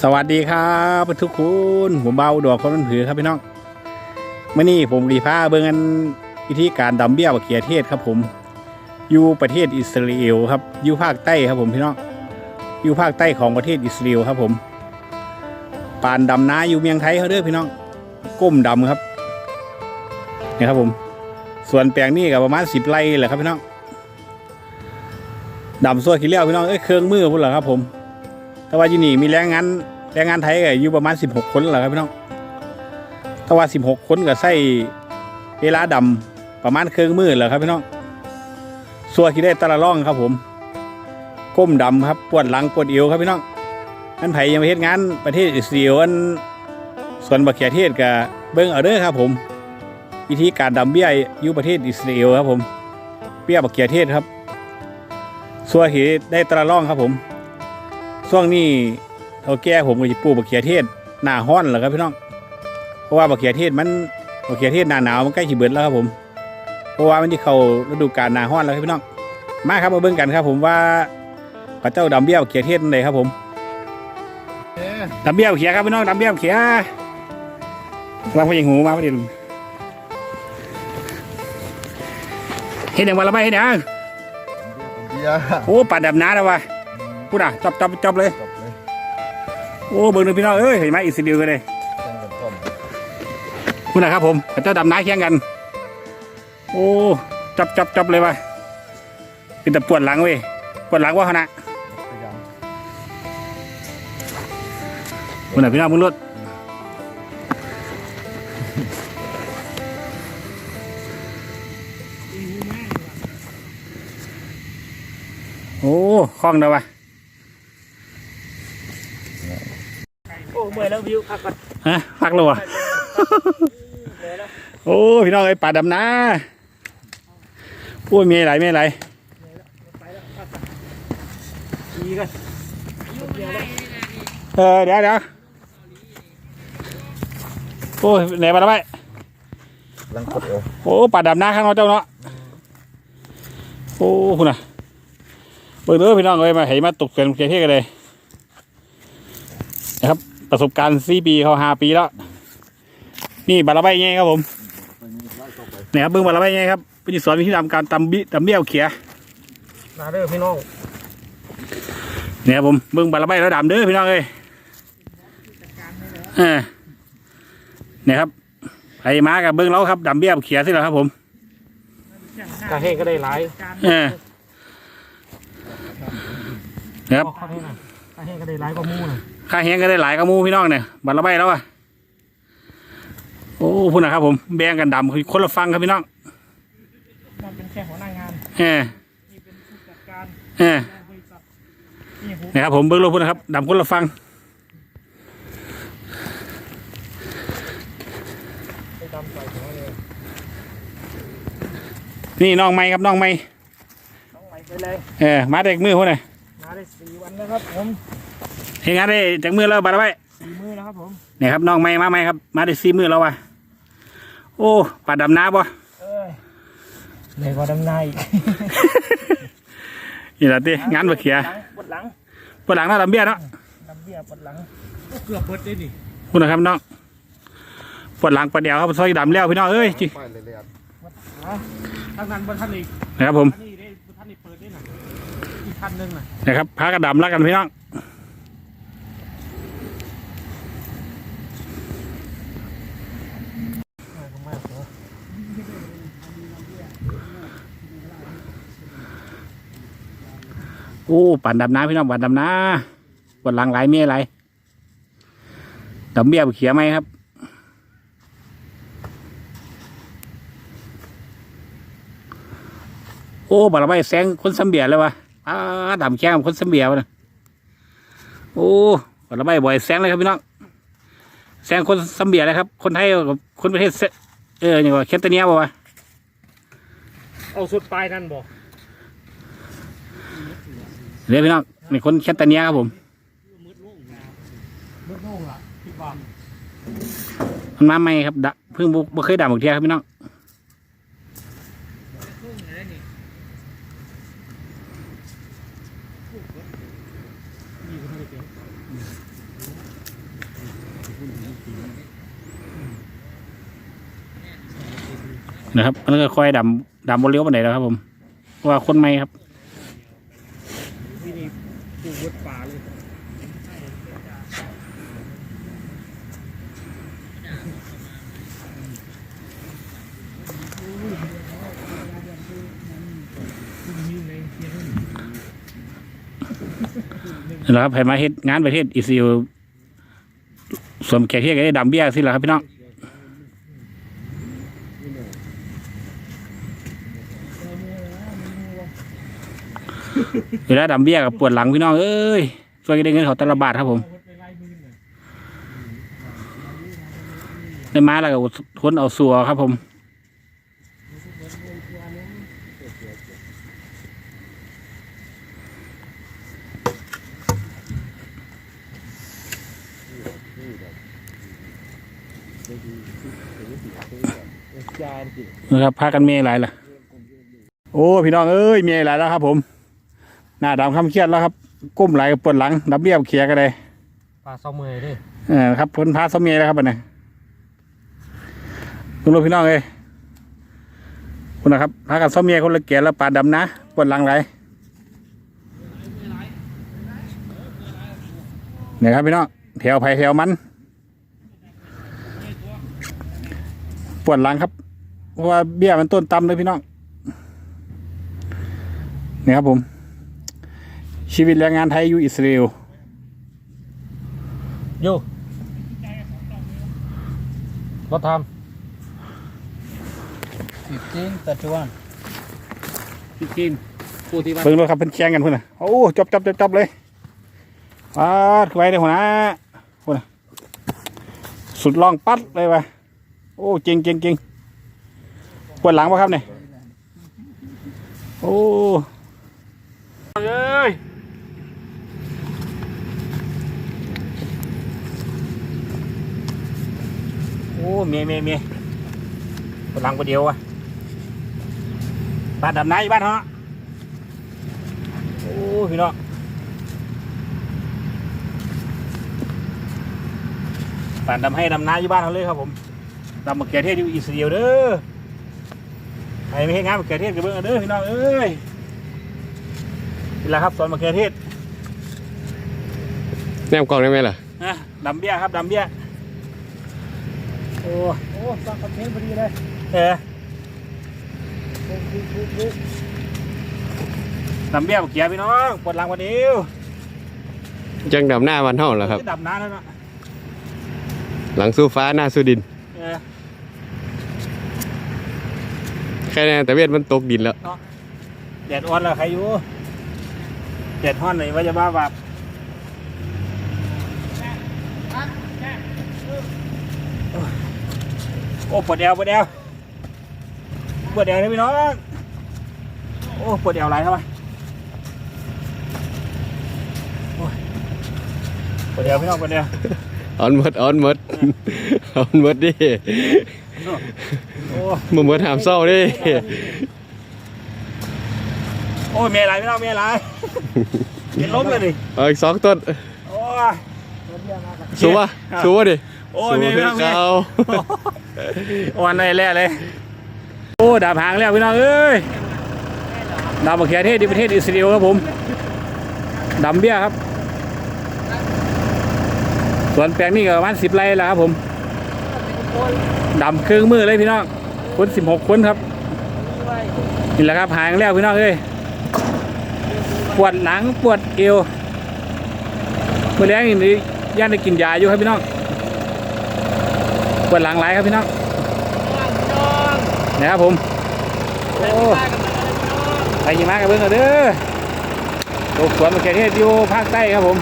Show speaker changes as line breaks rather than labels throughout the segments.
สวัสดีครับทุกคนผมเบาดอกคนมันผือครับพี่น้องเมื่อนี้ผมรีพาเบิ่งกันวิธีการดำเบี้ยบักเขียเทศครับ ผม อยู่ประเทศอิสราเอลครับ อยู่ภาคใต้ครับผมพี่น้องอยู่ภาคใต้ของประเทศอิสราเอลครับผมปานดำนาอยู่เมียงไทยเขาเด้อพี่น้อง ก้มดำครับนี่ครับผม ส่วนแปลงนี้ก็ประมาณสิบไร่แหละครับพี่น้องดำส่วนขี้เลี้ยวพี่น้องเอ้ยเครื่องมือพุ่นเหรอครับผม แต่ว่าที่นี่มีแรงงานแรงงานไทยก็อยู่ประมาณ 16 คนแหละครับพี่น้องแต่ว่า 16 คนก็ใส่เวลาดำประมาณเครื่องมือแหละครับพี่น้องส่วนที่ได้ตะละล่องครับผมก้มดำครับปวดหลังปวดเอวครับพี่น้องอันไผยังไปเฮ็ดงานประเทศอิสราเอลอันส่วนบักเขียเทศกับเบิ้งเอาเด้อครับผมวิธีการดำเบี้ยอยู่ประเทศอิสราเอลครับผมเบี้ยบักเขียเทศครับส่วนที่ได้ตะละล่องครับผม ช่วงนี้เท่าแก่ผมก็จะปลูกบักเขียเทศหน้าห้อนแหละครับพี่น้อง เพราะว่าบักเขียเทศมันบักเขียเทศหน้าหนาวมันใกล้สิเบิดแล้วครับผม เพราะว่ามันที่เข้าฤดูกาลหน้าห้อนแล้วครับพี่น้อง มาครับมาเบิ่งกันครับ ผมว่าพระเจ้าดำเบี้ยวบักเขียเทศนั่นเลยครับผมดำเบี้ยวบักเขียครับพี่น้องดำเบี้ยวบักเขียวางพยิงหูมาพอดีเห็นอย่างวันละไม่เห็นอย่าง
เบียร์
โอ้ปัดดำน้าแล้ววะ พูดอะจับจับจับเลย
จบเลย
โอ้เบิ่งดูพี่น้องเอ้ยเห็นไหมอิสราเอลกันเลย
แข่งกันต้ม
คุณนะครับผมกับเจ้าดำน้ำแข่งกัน โอ้จับจับจับเลยว่ะเป็นแต่ปวดหลังเว้ยปวดหลังว่าขนาด
พยายาม
คุณน่ะพี่น้องมึงรถโอ้คล่องเลยวะ
โอ้ เมื่อยแล้ววิวพักก่อน
ฮะพักเลยวะ
เมื่อยแล้ว
โอ้พี่น้องไอ้ยป่าดำน้าโอ้ยมีอะไรมีอะไร
ไปแล้วพักก่อนดีกันเดี๋ยวแล้ว
เออเดี๋ยวเดี๋ยวโอ้ยไหนมาแล้วไป
ลังกดเอว
โอ้ป่าดำน้าข้างนอกเจ้าเนาะโอ้คุณน่ะเบิ่งเด้อพี่น้องเอ้ยมาเห็นมาตกเกินเที่ยกันเลยนะครับ ประสบการณ์สี่ปีเขาห้าปีแล้ว นี่บาราใบไงครับผม
ไปมีไล่เข้าไป
เนี่ยครับเบิ่งบาราใบไงครับเป็นสอนวิธีทำการตำบิตำเบี้ยวเขีย
มาเด้อพี่น้อง
เนี่ยครับผมเบิ่งบาราใบแล้วดำเด้อพี่น้องเอ้ยเออเนี่ยครับไอ้มากับเบิ่งเราครับดำเบี้ยวเขียสิแล้วครับ ผม
กาแห้งก็ได้หลาย
เออนะครับ
ข้าวแห้งน่ะกาแห้งก็ได้หลายกว่าหมูน่ะ
ค่าแห้งก็ได้หลายกระมูพี่น้องเนี่ยบัตรละใบแล้วอะโอ้พูดนะครับผมแบ่งกันดำคือคนละฟังครับพี่น้อง
มันเป็นแค่หัวหน้างาน
เออ
นี่เป็นผู้จัดการ
เออ
บริษัทนี่ผม
นะครับผมเบิ้งโลกพูดนะครับดำคนละฟัง
ไปตามใส่หัวเลย
นี่น้องไม้ครับน้องไม้
ต้องไหลไปเลย
เออมาเด็กมือพูดหน่อย
มาได้สี่วันแล้วครับผม
เห็นงานได้จากมือแล้วบัตรละใบ
สี่มื้อแล้วครับผม
เนี่ยครับน้องไม้มาไม้ครับ มาได้ซีมือแล้วว่ะโอ้ปลาดำน้ำป่ะ
เอ้ยเหนื่อยกว่าดำนายอีก
นี่แหละที่งานบักเขีย
ปวดหลัง
ปวดหลังเนาะดำเบี้ยเนาะ
ดำเบี้ยปวดหลังเกือบเบิดเลยนี่
พูดนะครับน้องปวดหลังปวดเดียวครับซอยดำแล้วพี่น้องเอ้ยจิ
ไปเลยเลย
ทางนั้นบนท่านอีก
นะครับผม
อันนี้ได้บนท่านนี่เปิดได้หน่ะอีกท่านหนึงน่ะ
นะครับพากระดำแล้วกันพี่น้อง
มากมากเหรอ
โอ้ปั่นดำน้ำพี่น้องปั่นดำน้ำปวดหลังหลายเมียหลดำเบี้ยเขียไหมครับโอ้บาระใบแสงคนสำเบียเลยวะอ้าดำแข้งคนสำเบียวนะโอ้บาระใบบ่อยแสงเลยครับพี่น้องแสงคนสำเบียเลยครับ คนไทยกับคนประเทศเอออย่างว่าเคนตาเนียบอกว่า
เอาสุดปลายนั่นบ่
เรียกพี่น้องนี่คนเคตาเนียครับผม
มืดโล่งล่ะพี่บอม
มันมาใหม่ครับดะเพิ่งบ่เคยด่าหมกเทียครับพี่น้อง
นะ
ครับแล้วก็ค่อยดำดำบนเลี้ยวไปไหนแล้วครับผมว่าคนไม่ครับ
ที่นี่ปลูกวุดป่าเลย
นะครับให้มาเฮ็ดงานประเทศอิสราเอลสวมแขกเทียกไอ้ดำเบี้ยสิล่ะครับพี่น้องเวลาดำเบี้ยกับปวดหลังพี่น้องเอ้ยช่วยกันได้เงินเขาตละบาทครับผมได้มาแล้วก็อดทนเอาสัวครับผม
จา นสิ
นะครับพากันเมียหลายล่ะ โอ้พี่น้องเอ้ยเมียหลายแล้วครับ ผม หน้าดำคำเครียดแล้วครับ ก้มไหลปวดหลังดับเบี้ยเขียกันเลย
ปลาเศร้าเมยด้วย
เออครับพ้นพาสมีแล้วครับอันนี้คุณลูกพี่น้องเอ้ยคุณนะครับพากันสมีคนละเกียรแล้วปาดดำนะปวดหลังไหลเนี่ยครับพี่น้องแถวไผ่แถวมัน ปวดหลังครับ เพราะว่าเบี้ยมันต้นต่ำเลยพี่น้องเนี่ยครับผม ชีวิตแรงงานไทยอยู่อิสราเอล
โยรถทำสิบจีนตัดจวนสิบจีนผู้ที่มา
เบิ่งด้วยครับเป็นแข่งกันพุ่นน่ะโอ้จบจบจบจบเลยปาดเข้าไปเลยหัวหน้าพุ่นน่ะสุดล่องปัดเลยว่ะ โอ้เก่งเก่งเก่งปวดหลังปะครับเนี่ยโอ้เอ้ยโอ้เมียเมียเมียปวดหลังปวดเดียวอะบ้านดำน้ำอยู่บ้านเหรอโอ้พี่น้องป่านดำให้ดำน้าอยู่บ้านเขาเลยครับผม ดำมะเขือเทศอยู่อิสราเอลเด้อใครไม่ให้งานมะเขือเทศกับเบิ้งเอาเด้อพี่น้องเอ้ยนี่แหละครับสอนมะเขือเทศ
แนมกล่องได้ไหมล่ะ
นะดำเบี้ยครับดำเบี้ยโอ้
โอ้สร้างคอนเทนต์พอดีเลย
เออดำเบี้ยมะเขือพี่น้องปวดหลังวันเดียว
จังดำหน้าวันเท่าเหรอครับ
ดำน้าแล้วเนาะ
หลังสู้ฟ้าหน้าสู้ดิน
เออ
แค่นั้นแต่เวทมันตกดินแล้ว
แดดอ่อนแล้วใครอยู่แดดห้อนเลยว่าจะบ้าแบบโอ้ปวดเอวปวดเอวปวดเอวเลยพี่น้องโอ้ปวดเอวไหลเข้าไปโอ้ยปวดเอวพี่น้องปวดเอว
ออนหมดออนหมดออนหมดดิ
โอ้
มาหมดหามเศร้าดิ
โอ้ยเมียไหลพี่น้องเมียไหลเห็นล้มเลยดิ
เอาอีกสองต้น
โอ้ย
สู้วะสู้วะดิ
โอ้ย
สู้
เมีย
คื
พี่
อ
น้องเมีย
เขา
อ่อนเลยแล่เลย โอ้ดาบหางแล้วพี่น้องเอ้ยดาวมะเขือเทศที่ประเทศอิสราเอลครับผมดำเบี้ยครับ ส่วนแปลงนี้ก็ประมาณสิบไร่แล้วครับผมดำเครื่องมือเลยพี่น้อง คนสิบหกคนครับนี่แหละครับหางแล้วพี่น้องเอ้ยปวดหลังปวดเอวเมื่อแรงนี่ย่านได้กินยาอยู่ครับพี่น้องปวดหลังหลายครับพี่น้องนะครับผมโอ้ไปยิมากับเบิ้งกันเด้อโลกสวนมะเขือเทศอยู่ภาคใต้ครับผม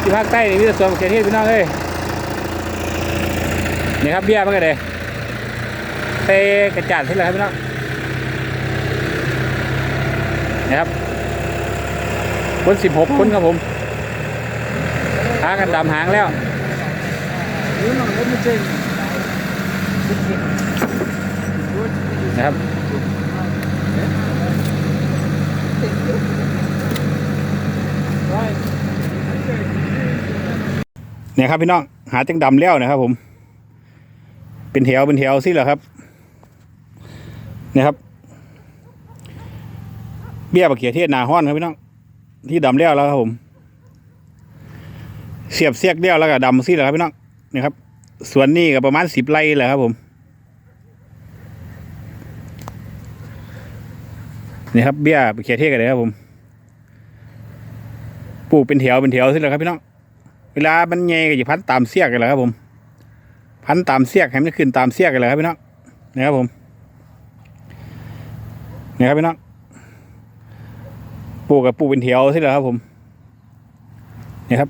ที่ภาคใต้นี่มีแต่สวนมะเขือเทศพี่น้องเอ้ยนี่ครับเบี้ยมันก็เลย เตะกระจาดที่ไรครับพี่น้องนี่ครับคนสิบหกคนครับผมพากันดำหางแล้ว
นี่มันรถไม่เจ๋ง
นะครับเนี่ยครับพี่น้องหาจังดำแล้วนะครับผม เป็นแถวเป็นแถวสิเหรอครับ นะครับ เบี้ยบักเขียเทศนาห้อนครับพี่น้อง ที่ดำแล้วแล้วครับผม เสียบเสียกเดียวแล้วก็ดำสิเหรอครับพี่น้องนี่ครับส่วนนี้ก็ประมาณสิบไร่แหละครับผมนี่ครับเบี้ยบกเขียเทศกันเลยครับผมปลูกเป็นแถวเป็นแถวสิเหรอครับพี่น้องเวลามันใหญ่ก็จะพันตามเสียกกันแหละครับผม พันตามเสียกให้มันขึ้นตามเสียกกันเลยครับพี่น้องนี่ครับผม นี่ครับพี่น้องปลูกกับปลูกเป็นแถวสิเหรอครับผมนี่ครับ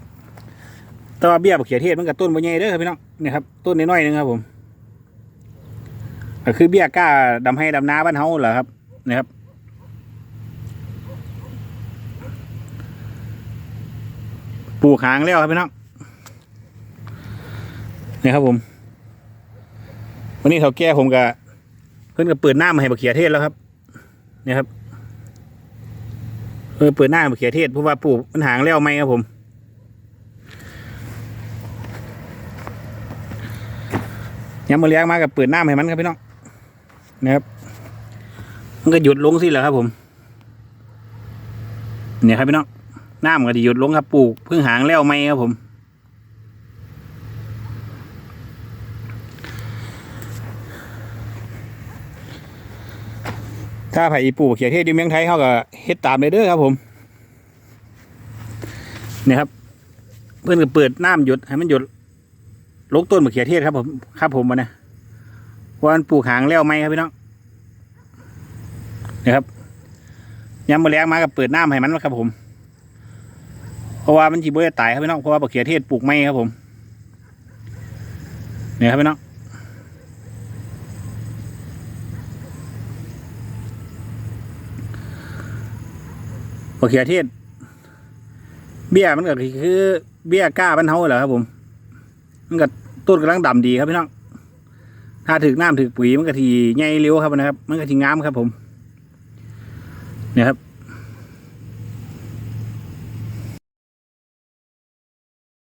แต่ว่าเบี้ยบักเขียเทศมันกับต้นใบใหญ่เด้อครับพี่น้องนี่ครับต้นน้อยๆนึงครับผมก็คือเบี้ยก้าดำให้ดำนาบ้านเฮาเหรอครับนี่ครับปลูกหางแล้วครับพี่น้องนี่ครับผม วันนี้เฒ่าแก่ผมก็เพิ่นก็เปิดหน้ามาให้บักเขียเทศแล้วครับ นี่ครับเออเปิดหน้าให้บักเขียเทศเพราะว่าปลูกมันหางแล้วไหมครับผมย้ำมาเลี้ยงมากับเปิดหน้ำให้มันครับพี่น้องนะครับมันก็หยุดลงสิแหละครับผมเนี่ยครับพี่น้องหน้ำก็จะหยุดลงครับปลูกเพิ่งหางแล้วไหมครับผม ถ้าไผ่ปลูกเขียเทศดิเมืองไทยเขาก็เฮ็ดตามเลยเด้อครับผมเนี่ยครับ เพื่อนก็เปิดน้ำหยุดให้มันหยุดลกต้นมะเขือเทศครับผมครับผมมานะวันปลูกหางแล้วไหมครับพี่น้องนะครับยำมะแรงมากับเปิดน้ำให้มันครับผม เพราะว่ามันจีบจะตายครับพี่น้องเพราะว่ามะเขือเทศปลูกไม่ครับผมเนี่ยครับพี่น้อง มะเขือเทศ เบี้ยมันก็คือ เบี้ยก้าบ้านเฮาเหรอครับผม มันก็ต้นกำลังดำดีครับพี่น้อง ถ้าถึกน้ำถึกปุ๋ยมันก็ทีใหญ่เร็วครับนะครับ มันก็ทีงามครับผม เนี่ยครับ